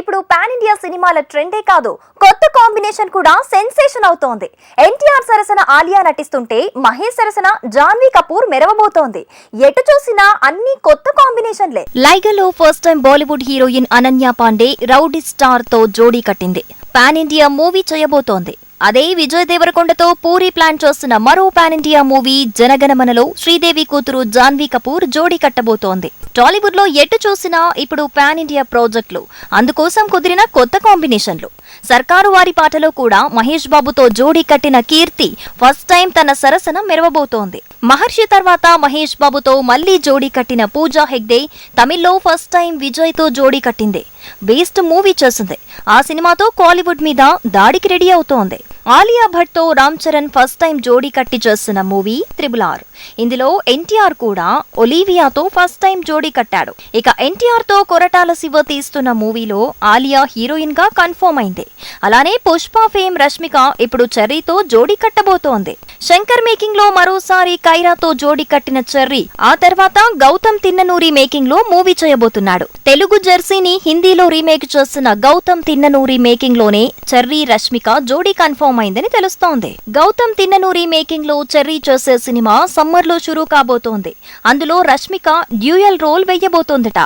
ఇప్పుడు pan India సినిమాల ట్రెండే కాదు కొత్త కాంబినేషన్ కూడా సెన్సేషన్ అవుతోంది. ఎన్టీఆర్ సరసన ఆలియా నటిస్తుంటే మహేష్ సరసన జాన్వీ కపూర్ మెరవబోతోంది. ఎటు చూసినా అన్ని కొత్త కాంబినేషన్లే లైగలో first time Bollywood heroine Ananya Panday rowdy స్టార్తో జోడీ కట్టింది. పాన్ ఇండియా మూవీ చేయబోతోంది. అదే విజయ్ దేవరకొండతో పూరి ప్లాన్ చేస్తున్న మరో పాన్ ఇండియా మూవీ జనగణమనలో శ్రీదేవి కూతురు జాన్వీ కపూర్ జోడీ కట్టబోతోంది. టాలీవుడ్లో ఎటు చూసినా ఇప్పుడు పాన్ ఇండియా ప్రాజెక్టులు అందుకోసం కుదిరిన కొత్త కాంబినేషన్లు. సర్కారు వారి పాటలో కూడా మహేష్ బాబుతో జోడీ కట్టిన కీర్తి ఫస్ట్ టైం తన సరసన మెరవబోతోంది. మహర్షి తర్వాత మహేష్ బాబుతో మళ్ళీ జోడీ కట్టిన పూజా హెగ్డే తమిళ్ళో ఫస్ట్ టైం విజయ్తో జోడీ కట్టింది. బేస్ట్ మూవీ చేసింది ఆ సినిమాతో కాలీవుడ్ మీద దాడికి రెడీ అవుతోంది. ఆలియా భట్తో రామ్ చరణ్ ఫస్ట్ టైం జోడీ కట్టి చేస్తున్న మూవీ త్రిబుల్ ఆర్. ఇందులో ఎన్టీఆర్ కూడా ఒలీవియాతో ఫస్ట్ టైం జోడీ కట్టాడు. ఇక ఎన్టీఆర్తో కొరటాల శివ తీస్తున్న మూవీలో ఆలియా హీరోయిన్గా కన్ఫర్మ్ అయింది. అలానే పుష్ప ఫేమ్ రష్మిక ఇప్పుడు చెర్రీతో జోడీ కట్టబోతోంది. శంకర్ మేకింగ్లో మరోసారి కైరాతో జోడీ కట్టిన చెర్రీ ఆ తర్వాత గౌతమ్ తిన్ననూరి మేకింగ్లో మూవీ చేయబోతున్నాడు. తెలుగు జెర్సీని హిందీలో రీమేక్ చేస్తున్న గౌతమ్ తిన్ననూరి మేకింగ్లోనే చెర్రీ రష్మిక జోడీ కన్ఫర్మ్ అయిందని తెలుస్తోంది. గౌతమ్ తిన్ననూరి మేకింగ్లో చెర్రీ చేసే సినిమా సమ్మర్లో షురూ కాబోతోంది. అందులో రష్మిక డ్యూయల్ రోల్ వెయ్యబోతోందట